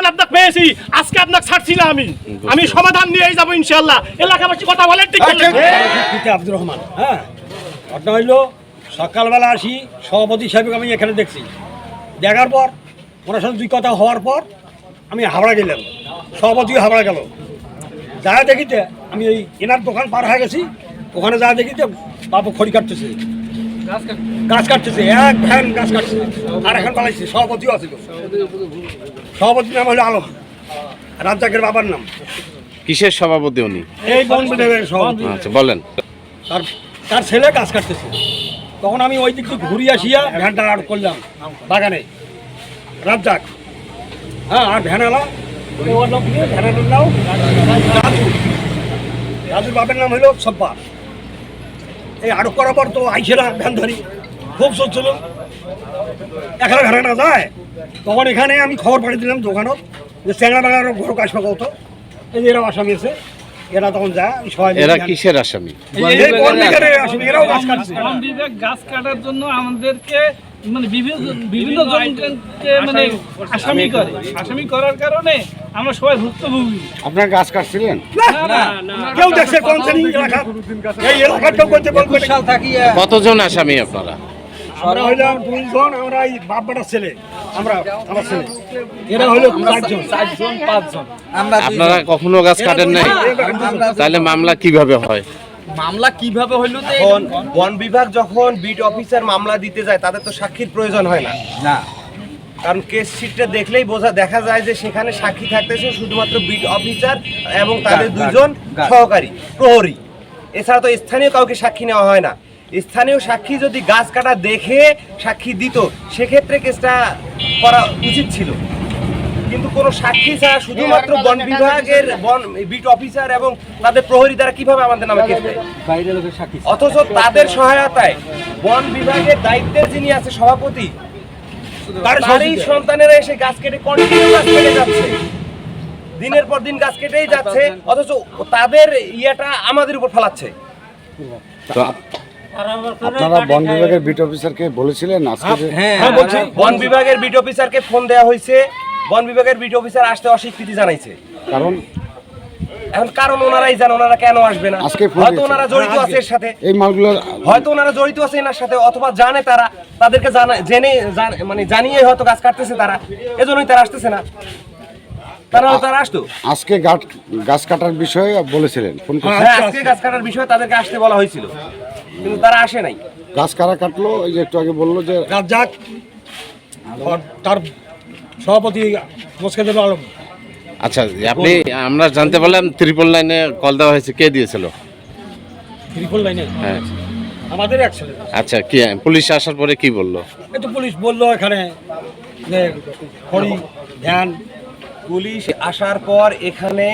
যখন আপনাকে পেয়েছি আজকে আপনাকে ছাড়ছি না আমি আমি সমাধান নিয়েই যাব ইনশাল্লাহ এলাকাবাসী কথা বলেন ঠিক আব্দুর রহমান হ্যাঁ? ঘটনা হইল সকালবেলা আসি সভাপতি সাহেবকে আমি এখানে দেখছি। দেখার পর ওনার সাথে দুই কথা হওয়ার পর আমি হাওড়া গেলাম। সভাপতি হাওড়া গেল। যা দেখিতে আমি ওই এনার দোকান পার হয়ে গেছি ওখানে যা দেখিতে বাবু খড়ি কাটতেছে। গাছ কাটতেছে। এক ভ্যান গাছ কাটছে। আর এখন পালাইছে সভাপতিও আছিল সভাপতির নাম হলো আলম। রাজ্জাকের বাবার নাম। কিসের সভাপতি উনি? এই বন বিভাগের সভাপতি। আচ্ছা বলেন। তার তার ছেলে কাজ কাটতেছে তখন আমি ওই দিক থেকে ঘুরিয়ে আসিয়া ভ্যানটা আট করলাম বাগানে। রাজ্জাক। হ্যাঁ আর ভ্যানালা। ওর নাম কি? ভ্যানালার নাম? রাজু। রাজুর বাপের নাম হলো সব্বা। এই আটক করার পর তো আইসে না ভ্যান ধরি। খুব চলছিল এখানে ভ্যানাটা যায়? তখন এখানে আমি খবর পাঠিয়ে দিলাম দোকানত যে চ্যাংড়া বাগার ঘর কাশবে কত এই যে এরাও আসামি আছে এরা তখন যায় সবাই এরা কিসের আসামি এরাও গাছ কাটছে। বিভাগ গাছ কাটার জন্য আমাদেরকে মানে বিভিন্ন বিভিন্ন জনকে মানে আসামি করে আসামি করার কারণে আমরা সবাই ভুক্তভোগী আপনার গাছ কাটছিলেন কেউ দেখছে কোন শ্রেণি এলাকা এই না। কতজন আসামি আপনারা আমরা হইলাম দুইজন আমরা এই বাপ বেটার ছেলে। আমরা আমার ছেলে। এরা হইল চারজন। আপনারা কখনো গাছ কাটেন নাই? তাহলে মামলা কীভাবে হয়? মামলা কীভাবে হইল এখন বন বিভাগ যখন বিট অফিসার মামলা দিতে যায় তাদের তো সাক্ষীর প্রয়োজন হয় না। না। কারণ কেস শিটটা দেখলেই বোঝা দেখা যায় যে সেখানে সাক্ষী থাকতেছে শুধুমাত্র বিট অফিসার এবং তাদের দুজন সহকারী প্রহরী। এছাড়া তো স্থানীয় কাউকে সাক্ষী নেওয়া হয় না। স্থানীয় সাক্ষী যদি গাছ কাটা দেখে সাক্ষী দিত সেক্ষেত্রে কেসটা করা উচিত ছিল। কিন্তু কোনো সাক্ষী ছাড়া শুধুমাত্র বন বিভাগের বন বিট অফিসার এবং তাদের প্রহরী দ্বারা কীভাবে আমাদের নামে কেস অথচ তাদের সহায়তায় বন বিভাগের দায়িত্বের যিনি আছে সভাপতি তার তারই সন্তানেরা এসে গাছ কেটে কন্টিনিউ গাছ কেটে যাচ্ছে। দিনের পর দিন গাছ কেটেই যাচ্ছে অথচ তাদের ইয়েটা আমাদের উপর ফেলাচ্ছে। আপনারা বন বিভাগের বিট অফিসারকে বলেছিলেন আজকে যে- হ্যাঁ হ্যাঁ বলছি বন বিভাগের বিট অফিসারকে ফোন দেওয়া হয়েছে। বন বিভাগের বিট অফিসার আসতে অস্বীকৃতি জানাইছে। কারণ? এখন কারণ ওনারাই জানে ওনারা কেন আসবে না? আজকে হয়তো দিয়েছে। ওনারা জড়িত আছে এর সাথে। এই মালগুলো হয়তো ওনারা জড়িত আছে এনার সাথে অথবা জানে তারা তাদেরকে জানা জেনে জান- মানে জানিয়ে হয়তো গাছ কাটতেছে তারা এজন্যই তারা আসতেছে না। তারা তারা আসতো। আজকে গাছ গাছ কাটার বিষয়ে বলেছিলেন ফোন করে হ্যাঁ আজকে গাছ কাটার বিষয়ে তাদেরকে আসতে বলা হয়েছিল। কিন্তু তারা আসে নাই। গাছ কারা কাটলো? এই যে একটু আগে বলল যে রাজ্জাক তার সভাপতি মুস্কেদুল আলম। আচ্ছা আপনি আমরা জানতে পারলাম ত্রিপল লাইনে কল দেওয়া হয়েছে কে দিয়েছিল? ত্রিপল লাইনে হ্যাঁ। আমাদের এক ছেলে। আচ্ছা কি পুলিশ আসার পরে কি বলল? এই তো পুলিশ বলল এখানে যে খড়ি ধ্যান পুলিশ আসার পর এখানে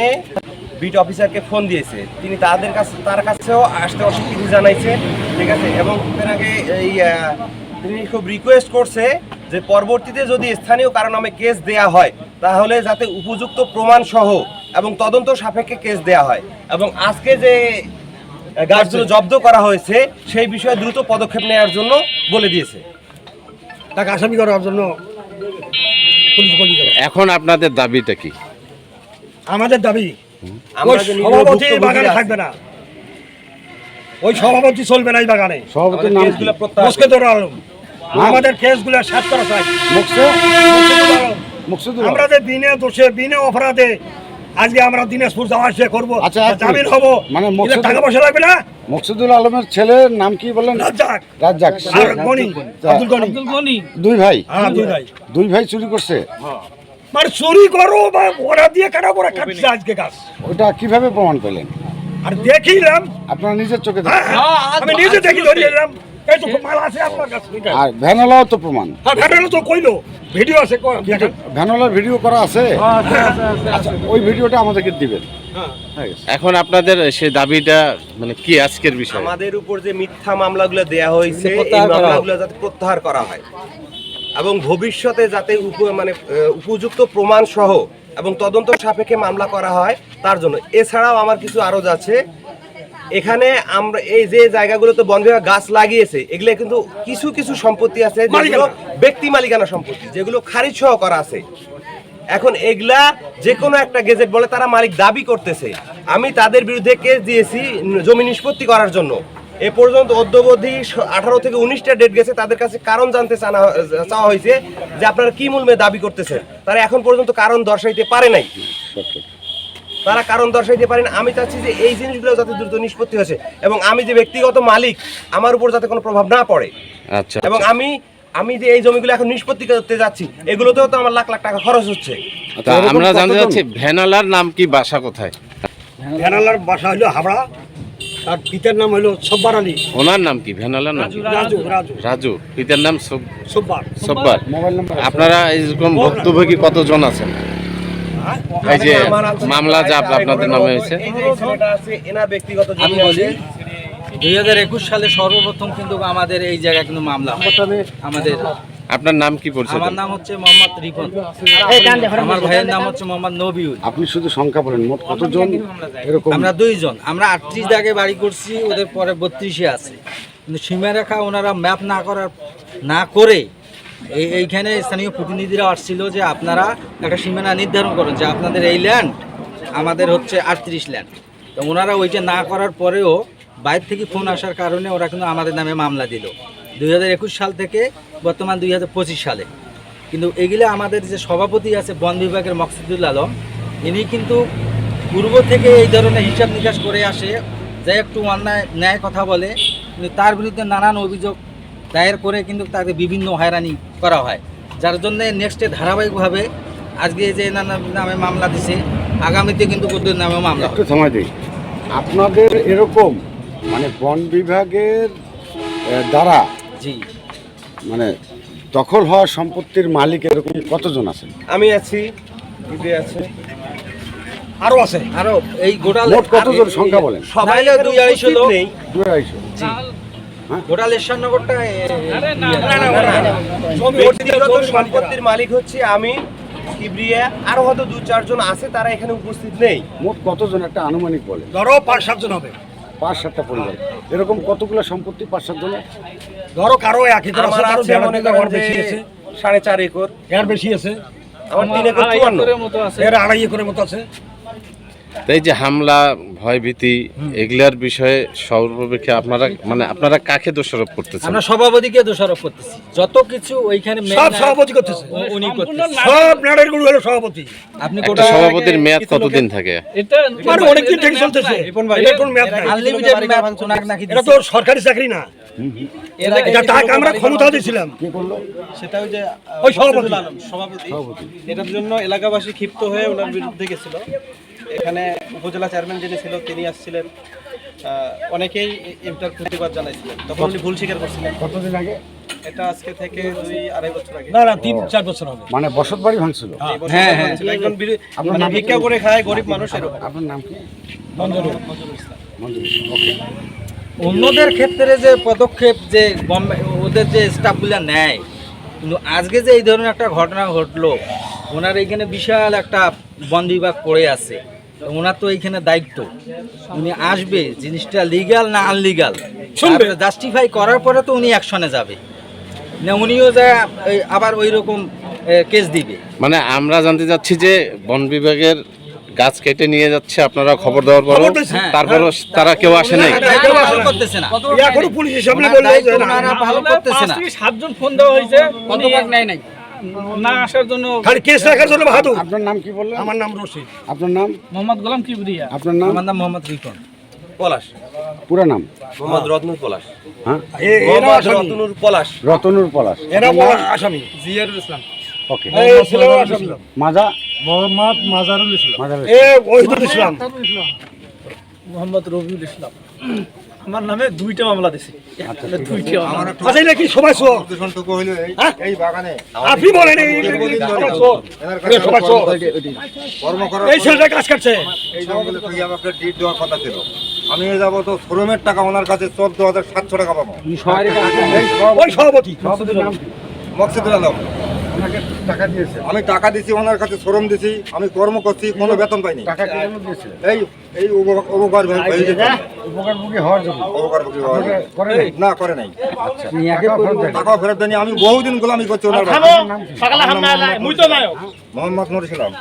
বিট অফিসারকে ফোন দিয়েছে। তিনি তাদের কাছে তার কাছেও আসতে অস্বীকৃতি জানাইছে ঠিক আছে? এবং এর আগে এই তিনি খুব রিকোয়েস্ট করছে যে পরবর্তীতে যদি স্থানীয় কারণ নামে কেস দেয়া হয় তাহলে যাতে উপযুক্ত প্রমাণ সহ এবং তদন্ত সাপেক্ষে কেস দেয়া হয়। এবং আজকে যে গাছগুলো জব্দ করা হয়েছে সেই বিষয়ে দ্রুত পদক্ষেপ নেওয়ার জন্য বলে দিয়েছে। তাকে আসামি করার জন্য এখন আপনাদের দাবিটা কি? আমাদের দাবি ওই সভাপতি বাগানে থাকবে না। ওই সভাপতি চলবে না এই বাগানে। সভাপতির নাম কি? কেসগুলো আলম। আমাদের কেসগুলো শেষ করা চাই। মুকসে মুস্কেদুল আলম। মুকসুদুল আমরা যে বিনে দোষে বিনে অপরাধে আজকে আমরা দিনাজপুর যাওয়া আসিয়া করব। আচ্ছা, জামিন হব। মানে মকসুদুল- টাকা পয়সা লাগবে না? মকসুদুল আলমের ছেলের নাম কি বললেন রাজ্জাক। রাজ্জাক। সে আর গনি। আব্দুল গনি। দুই ভাই? হ্যাঁ দুই ভাই। দুই ভাই চুরি করছে? মানে চুরি করো বা ওরা দিয়ে কাটা পড়া কাটছে আজকে গাছ? ওটা কীভাবে প্রমাণ পেলেন আর দেখিলাম। আপনারা নিজের চোখে হ্যাঁ, হ্যাঁ, আমি নিজে দেখি এই তো মাল আছে আপনার কাছে আর ভ্যানলাও তো প্রমাণ। হ্যাঁ তো কইলো। ভিডিও আছে ভ্যানলার ভিডিও করা আছে? আচ্ছা ওই ভিডিওটা আমাদেরকে দিবেন। এখন আপনাদের সেই দাবিটা মানে কি আজকের বিষয়? আমাদের উপর যে মিথ্যা মামলাগুলো দেয়া হয়েছে এই মামলাগুলো যাতে প্রত্যাহার করা হয়। এবং ভবিষ্যতে যাতে মানে উপযুক্ত প্রমাণ সহ এবং তদন্ত সাপেক্ষে মামলা করা হয় তার জন্য। এছাড়াও আমার কিছু আরজ আছে এখানে আমরা এই যে জায়গাগুলোতে বন বিভাগ গাছ লাগিয়েছে এগুলো কিন্তু কিছু কিছু সম্পত্তি আছে যেগুলো ব্যক্তি মালিকানা সম্পত্তি যেগুলো খারিজ সহ করা আছে। এখন এগুলা যে কোনো একটা গেজেট বলে তারা মালিক দাবি করতেছে। আমি তাদের বিরুদ্ধে কেস দিয়েছি জমি নিষ্পত্তি করার জন্য। এ পর্যন্ত অদ্যবধি আঠারো থেকে উনিশটা ডেট গেছে। তাদের কাছে কারণ জানতে চানা চাওয়া হয়েছে যে আপনারা কি মূল্যে দাবি করতেছেন। তারা এখন পর্যন্ত কারণ দর্শাইতে পারে নাই। তারা কারণ দর্শাইতে পারেন। আমি চাচ্ছি যে এই জিনিসগুলো যাতে দ্রুত নিষ্পত্তি হয়েছে এবং আমি যে ব্যক্তিগত মালিক আমার উপর যাতে কোনো প্রভাব না পড়ে। আচ্ছা এবং আমি আমি যে এই জমিগুলো এখন নিষ্পত্তি করতে যাচ্ছি এগুলোতেও তো আমার লাখ লাখ টাকা খরচ হচ্ছে। তা আমরা জানতে চাচ্ছি ভ্যানালার নাম কি বাসা কোথায়? ভ্যানালার বাসা হলো হাবড়া। তার পিতার নাম হলো সব্বার আলী। ওনার নাম কি? ভ্যানালার নাম? কি? রাজু রাজু। রাজু। পিতার নাম সব- সব্বার। সব্বার। আপনারা এইরকম ভুক্তভোগী কতজন আছেন? এই যে মামলা যা আপনাদের নামে হয়েছে। আমি বলি দুই হাজার একুশ সালে সর্বপ্রথম কিন্তু আমাদের এই জায়গায় কিন্তু মামলা হয়। আমাদের আপনার নাম কি পরিচয় আমার নাম হচ্ছে মোহাম্মদ রিপন। আমার ভাইয়ের নাম হচ্ছে মোহাম্মদ নবিউল। আপনি শুধু সংখ্যা বলেন মোট কতজন এরকম? আমরা দুইজন আমরা আটত্রিশ দাগে বাড়ি করছি ওদের পরে বত্রিশে আছে। কিন্তু সীমারেখা ওনারা ম্যাপ না করার না করে এই এইখানে স্থানীয় প্রতিনিধিরা আসছিল যে আপনারা একটা সীমানা নির্ধারণ করেন যে আপনাদের এই ল্যান্ড আমাদের হচ্ছে আটত্রিশ ল্যান্ড তো ওনারা ওইটা না করার পরেও বাইরে থেকে ফোন আসার কারণে ওরা কিন্তু আমাদের নামে মামলা দিল। দুই হাজার একুশ সাল থেকে বর্তমান দুই হাজার পঁচিশ সালে। কিন্তু এগুলো আমাদের যে সভাপতি আছে বন বিভাগের মকসুদুল আলম, ইনি কিন্তু পূর্ব থেকে এই ধরনের হিসাব নিকাশ করে আসে যে একটু অন্যায় ন্যায় কথা বলে, কিন্তু তার বিরুদ্ধে নানান অভিযোগ দায়ের করে কিন্তু তাকে বিভিন্ন হয়রানি করা হয়। যার জন্য নেক্সটে ধারাবাহিকভাবে আজকে যে নানা নামে মামলা দিছে, আগামীতে কিন্তু ওদের নামে মামলা সময় দিই। আপনাদের এরকম মানে বন বিভাগের দ্বারা জি। মানে দখল হওয়া সম্পত্তির মালিক এরকম কতজন আছেন? আমি আছি দিদি আছে। আরও আছে। আরও এই মোট কতজন সংখ্যা বলেন? সবাই নাইলে দুই আড়াইশো লোক। আড়াইশো। সম্পত্তির মালিক হচ্ছে আমি কিবরিয়া। আরও হয়তো দু চারজন আছে তারা এখানে উপস্থিত নেই। মোট কতজন একটা আনুমানিক বলে ধরো পাঁচ সাতজন হবে। পাঁচ সাতটা পরিবার। এরকম কতগুলো সম্পত্তি পাঁচ সাত জনের? ধরো কারও এক একর আমার আছে মনে বেশি আছে সাড়ে চার একর। এর বেশি আছে। আমার তিন একর চুয়ান্ন। একরের মতো আছে। এর আড়াই একরের মতো আছে। তো এই যে হামলা ভয়ভীতি এগুলার বিষয়ে সর্বপেক্ষে আপনারা মানে আপনারা কাকে দোষারোপ করতেছেন? আমরা সভাপতিকে দোষারোপ করতেছি। যত কিছু ওইখানে সব সভাপতি করতেছে। উনি করতেছে। সব নাড়ের গুরু হলো সভাপতি। আপনি গোটা সভাপতির মেয়াদ কতদিন থাকে? এটা মানে অনেকদিন থেকে চলতেছে। এটা কোন মেয়াদ নাই। আনলিমিটেড ওনার নাকি এটা তো সরকারি চাকরি না। এটা টাকা আমরা ক্ষমতা দিয়েছিলাম। কি করল? সেটা ওই যে ওই সভাপতি। সভাপতি। এটার জন্য এলাকাবাসী ক্ষিপ্ত হয়ে ওনার বিরুদ্ধে গেছিল। এখানে উপজেলা চেয়ারম্যান যিনি ছিল তিনি আসছিলেন অনেকেই এ- এটার প্রতিবাদ জানাইছিলেন। তখন উনি ভুল স্বীকার করছিলেন। কতদিন আগে? এটা আজকে থেকে দুই আড়াই বছর আগে। না না তিন চার বছর হবে। মানে বসত বাড়ি ভাঙছিল? হ্যাঁ, হ্যাঁ। একজন মানে ভিক্ষা করে খায় গরিব মানুষ এরকম। আপনার নাম কি? মঞ্জুর মঞ্জুর ওকে। অন্যদের ক্ষেত্রে যে পদক্ষেপ যে বম্বে ওদের যে স্টাফগুলো নেয় কিন্তু আজকে যে এই ধরনের একটা ঘটনা ঘটলো ওনার এখানে বিশাল একটা বন বিভাগ পড়ে আছে। ওনার তো এইখানে দায়িত্ব। উনি আসবে জিনিসটা লিগাল না আনলিগাল জাস্টিফাই করার পরে তো উনি অ্যাকশনে যাবে। না উনিও যা আবার ওই রকম কেস দিবে। মানে আমরা জানতে চাচ্ছি যে বন বিভাগের গাছ কেটে নিয়ে যাচ্ছে আপনারা খবর দেওয়ার পর দিয়েছি। তারপরও তারা কেউ আসে নাই করতেছে না। এখনও পুলিশের সামনে বলল ভালো করতেছে না। সাতজন ফোন দেওয়া হয়েছে। উনি না আসার জন্য খালি কেস রাখার জন্য বাহাদুর। আপনার নাম কি বললেন? আমার নাম রশিদ। আপনার নাম? মোহাম্মদ গোলাম কিবরিয়া। আপনার নাম? আমার নাম মোহাম্মদ রিফন পলাশ। পুরা নাম? মোহাম্মদ রত্নুর পলাশ। হ্যাঁ? এ- এরা রত্নুর পলাশ। রতনুর পলাশ। এরা বড় আসামি। জিয়ারুল ইসলাম। ওকে। এই ছেলেও আসামি। মাজা? মোহাম্মদ মাজারুল ইসলাম। মাজার এ ওহিদুল ইসলাম। মোহাম্মদ রবিউল ইসলাম। আমার নামে দুইটা মামলা দিছে। দুইটা। আচ্ছা এটা কি সবাই চোর হ্যাঁ? আপনি বলেন সবাই চোর। এরা সবাই এই ছেলেটা কাজ করছে। এই জঙ্গলে তুই আমাকে ডিট দেওয়ার কথা ছিল। আমি যাব তো শ্রমের টাকা ওনার কাছে চোদ্দ হাজার সাতশো টাকা পাবো। ওই সভাপতি। মকসিদুল আলম আমি টাকা দিছি ওনার কাছে শ্রম দিছি। আমি কর্ম করছি কোনো বেতন পাইনি। এই এই উপকার না করে নাই ফেরত দেয়নি আমি বহুদিন গোলামি করছি ওনার মোহাম্মদ নুর ইসলাম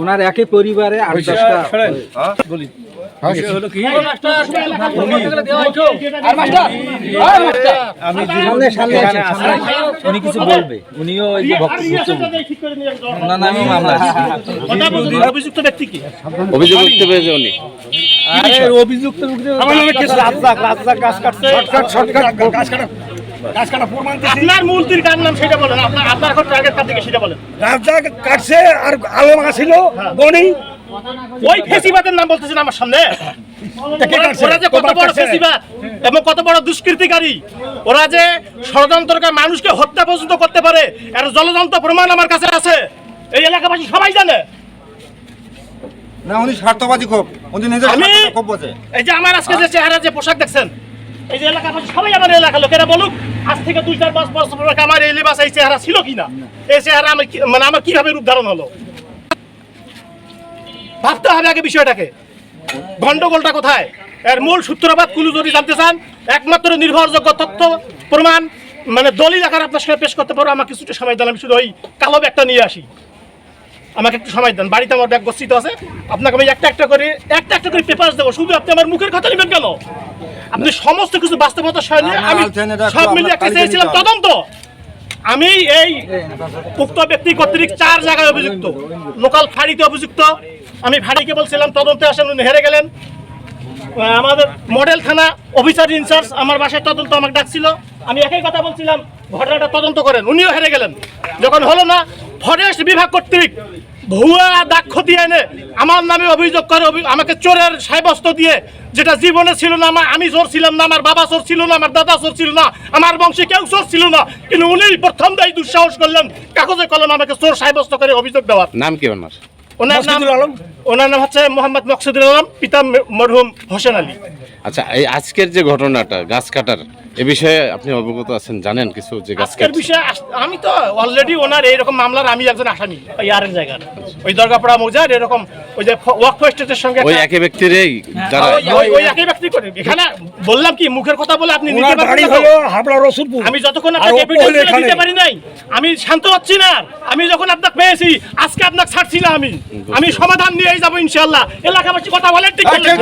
ওনার একই পরিবারে আট দশটা আছেন। উনি কিছু বলবে। উনিও ওই যে বক্তব্য ওনার নামে মামলা আছে। অভিযুক্ত ব্যক্তি কি? অভিযোগ করতে পেরেছে উনি। আমার নামে কেস রাজ্জাক রাজ্জাক গাছ কাটছে। শর্টকাট শর্টকাট গাছ কাটা গাছ কাটা প্রমাণ দিছি আপনার মূল কার নাম সেটা বলেন। আপনার আপনার ঘর টার্গেট কার দিকে সেটা বলেন। রাজ্জাক কাটছে আর আলম ছিল বনি। ওই ফেসিবাদের নাম বলতেছেন আমার সামনে? ওরা যে কত বড় ফেসিবাদ এবং কত বড় দুষ্কৃতিকারী ওরা যে ষড়যন্ত্রকার মানুষকে হত্যা পর্যন্ত করতে পারে এর জলযন্ত্র প্রমাণ আমার কাছে আছে। এই এলাকাবাসী সবাই জানে। না উনি স্বার্থবাদী খুব। উনি নিজের খুব বোঝে। এই যে আমার আজকে যে চেহারা যে পোশাক দেখছেন এই যে এলাকাবাসী সবাই আমার এলাকার লোকেরা বলুক আজ থেকে দুই চার পাঁচ বছর পরে আমার এই লিবাস এই চেহারা ছিল কিনা? এই চেহারা আমি মানে আমার কীভাবে রূপ ধারণ হলো? ভাবতে হবে আগে বিষয়টাকে। গন্ডগোলটা কোথায়? এর মূল সূত্রপাত কুলু যদি জানতে চান একমাত্র নির্ভরযোগ্য তথ্য প্রমাণ মানে দলিল আকার আপনার সামনে পেশ করতে পারো। আমাকে কিছুটা সময় দেন আমি শুধু ওই কালো ব্যাগটা নিয়ে আসি। আমাকে একটু সময় দেন বাড়িতে আমার ব্যাগ গচ্ছিত আছে। আপনাকে আমি একটা একটা করে একটা একটা করে পেপার দেবো। শুধু আপনি আমার মুখের কথা নেবেন কেন? আপনি সমস্ত কিছু বাস্তবতার সঙ্গে আমি সব মিলিয়ে একটা চেয়েছিলাম তদন্ত। আমি এই উক্ত ব্যক্তি কর্তৃক চার জায়গায় অভিযুক্ত। লোকাল ফাঁড়িতে অভিযুক্ত। আমি ফাঁড়িকে বলছিলাম, তদন্তে আসেন, উনি হেরে গেলেন। আমাদের মডেল থানা অফিসার ইনচার্জ আমার বাসায় তদন্ত আমাকে ডাকছিল। আমি একই কথা বলছিলাম, ঘটনাটা তদন্ত করেন, উনিও হেরে গেলেন। যখন হলো না, ফরেস্ট বিভাগ কর্তৃক ভুয়া দাক্ষতি এনে আমার নামে অভিযোগ করে আমাকে চোরের সাব্যস্ত দিয়ে যেটা জীবনে ছিল না আমার আমি চোর ছিলাম না আমার বাবা চোর ছিল না আমার দাদা চোর ছিল না আমার বংশে কেউ চোর ছিল না কিন্তু উনি প্রথম দায়ী দুঃসাহস করলেন কাগজে কলম আমাকে চোর সাব্যস্ত করে অভিযোগ দেওয়ার। নাম কি ওনার? ওনার নাম ওনার নাম হচ্ছে মোহাম্মদ মকসুদুল আলম পিতা মরহুম হোসেন আলী। আচ্ছা এই আজকের যে ঘটনাটা গাছ কাটার এ বিষয়ে আপনি অবগত আছেন জানেন কিছু যে গাছ আজকের কাটছে? বিষয়ে আস- আমি তো অলরেডি ওনার এইরকম মামলার আমি একজন আসামি ওই আরেক জায়গার। ওই দরগাপাড়া মৌজার এরকম ওই যে ওয়াক ফেস্টের সঙ্গে ওই একই ব্যক্তিরই যারা ওই- একই ব্যক্তি করে এখানে বললাম কি মুখের কথা বলে আপনি নিতে? হলো হাবড়া রসুলপুর আমি যতক্ষণ আপনাকে দিতে। পারি নাই আমি শান্ত হচ্ছি না আমি যখন আপনাকে পেয়েছি আজকে আপনাকে ছাড়ছি না আমি আমি সমাধান নিয়েই যাব ইনশাল্লাহ এলাকাবাসী কথা বলেন ঠিক বললেন।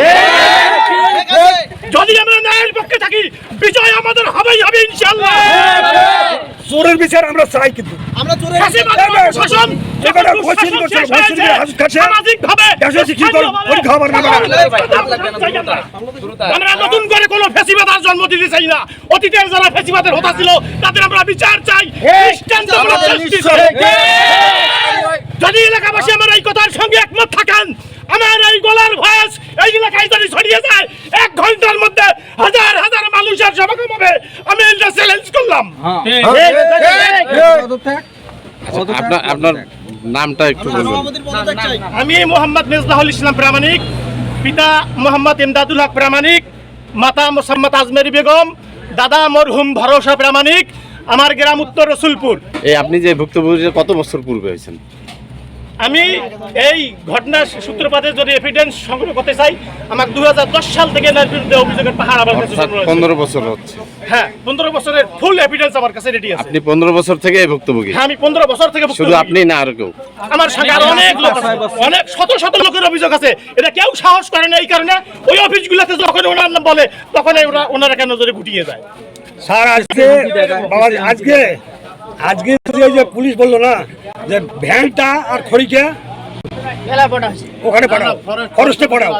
যদি আমরা ন্যায়ের পক্ষে থাকি বিজয় আমাদের হবেই হবে ইনশাল্লাহ চোরের বিচার আমরা চাই কিন্তু শাসন হাজত খাচ্ছে। সামাজিকভাবে দেশে শিক্ষিত স্থানীয়ভাবে পরীক্ষা হবার না আমরা নতুন করে কোনো ফেসিবাদ জন্ম দিতে চাই না। অতীতের যারা ফেসিবাদের হতা ছিল তাদের আমরা বিচার চাই। দৃষ্টান্তমূলক শাস্তি যদি এলাকাবাসী আমার এই কথার সঙ্গে একমত থাকেন আমার এই গলার ভয়েস এই এলাকায় যদি ছড়িয়ে যায় এক ঘণ্টার মধ্যে হাজার হাজার মানুষের সমাগম হবে। আমি এটা চ্যালেঞ্জ করলাম। আচ্ছা, আপনার আপনার নামটা একটু বলবেন। আমি মোহাম্মদ মেজবাহুল ইসলাম প্রামাণিক পিতা মোহাম্মদ ইমদাদুল হক প্রামাণিক মাতা মোসাম্মদ আজমেরি বেগম দাদা মরহুম ভরসা প্রামাণিক আমার গ্রাম উত্তর রসুলপুর। এই আপনি যে ভুক্তভোগী কত বছর পূর্বে হয়েছেন? আমি এই ঘটনার সূত্রপাতের যদি এভিডেন্স সংগ্রহ করতে চাই আমাকে দু সাল থেকে এনার বিরুদ্ধে অভিযোগের পাহাড় আমার কাছে রয়েছে। পনেরো বছর হচ্ছে। হ্যাঁ পনেরো বছরের ফুল এভিডেন্স আমার কাছে রেডি আছে। আপনি পনেরো বছর থেকে ভুক্তভোগী। হ্যাঁ আমি পনেরো বছর থেকে শুধু আপনি না আর কেউ। আমার সঙ্গে আরও অনেক লোক অনেক শত শত লোকের অভিযোগ আছে। এটা কেউ সাহস করে না এই কারণে। ওই অফিসগুলোতে যখন ওনার নাম বলে তখন ওরা ওনারা কেন ধরে গুটিয়ে যায় স্যার আজকে আজকে আজকে যে যে পুলিশ বলল না যে ভ্যানটা আর খড়িকে ওখানে পাঠাও ফরেস্টে পাঠাও।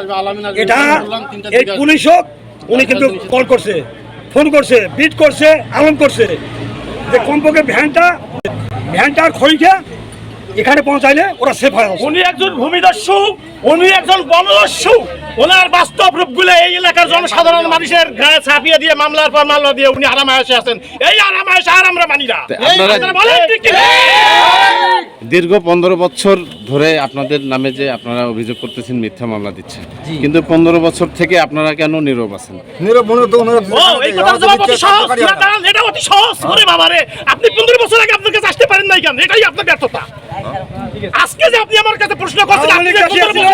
এটা এই পুলিশ হোক উনি কিন্তু কল করছে ফোন করছে বিট করছে আলম করছে। যে কমপক্ষে ভ্যানটা ভ্যানটা আর খড়িকে এখানে পৌঁছাইলে ওরা সেফ হয় উনি একজন ভূমিদস্যু উনি একজন বনদস্যু। ওনার বাস্তব রূপগুলো এই এলাকার জনসাধারণ মানুষের গায়ে ছাপিয়ে দিয়ে মামলার পর মামলা দিয়ে উনি আরামায়াসে আছেন। এই আরামায়াস আর আমরা মানি না। তা আপনারা- আপনারা বলেন ঠিক কি? না? দীর্ঘ পনেরো বছর ধরে আপনাদের নামে যে আপনারা অভিযোগ করতেছেন মিথ্যা মামলা দিচ্ছেন। কিন্তু পনেরো বছর থেকে আপনারা কেন নীরব আছেন? মনে এই এটা আপনি পনেরো বছর আগে আপনার কাছে আসতে পারেন নাই কেন? এটাই আপনার ব্যর্থতা। আজকে যে আপনি আমার কাছে প্রশ্ন করছেন আপনি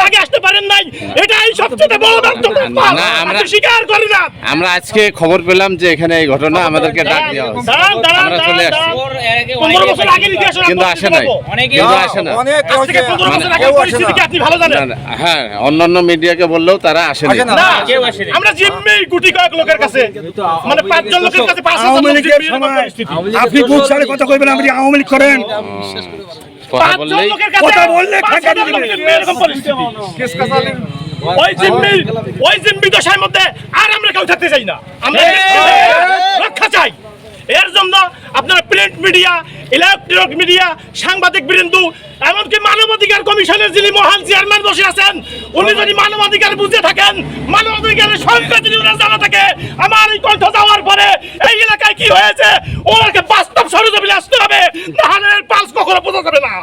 আগে আসতে পারেন নাই এটাই আমরা- স্বীকার করি না। আমরা আজকে খবর পেলাম যে এখানে এই ঘটনা আমাদেরকে ডাক দেওয়া হয়েছে। আমরা চলে আসছি। কিন্তু আসে নাই। কিন্তু আসে না। অনেক আজ থেকে হয়েছে, পনেরো বছর কেউ আগের আসে পরিস্থিতি না। কি আপনি ভালো না, জানেন? না, হ্যাঁ অন্যান্য মিডিয়াকে বললেও তারা আসেনি আসে না। না আমরা জিম্মি গুটি কয়েক লোকের কাছে। মানে পাঁচজন লোকের কাছে পাঁচ পরিস্থিতি। আপনি সালে কথা কইবেন আপনি আওয়ামী লীগ করেন। কথা কাছে কথা বললে এরকম পরিস্থিতি। ওই জিম্মি ওই জিম্মি দশার মধ্যে আর আমরা কেউ থাকতে চাই না। আমরা রক্ষা চাই। এর জন্য আপনারা প্রিন্ট মিডিয়া ইলেকট্রনিক মিডিয়া সাংবাদিক বৃন্দু এমনকি মানবাধিকার কমিশনের যিনি মহান চেয়ারম্যান বসে আছেন উনি যদি মানবাধিকার বুঝে থাকেন মানবাধিকারের সংখ্যা যদি ওনার জানা থাকে আমার এই কণ্ঠ যাওয়ার পরে এই এলাকায় কি হয়েছে ওনাকে বাস্তব সরজমিনে আসতে হবে না পালস কখনো বোঝা যাবে না।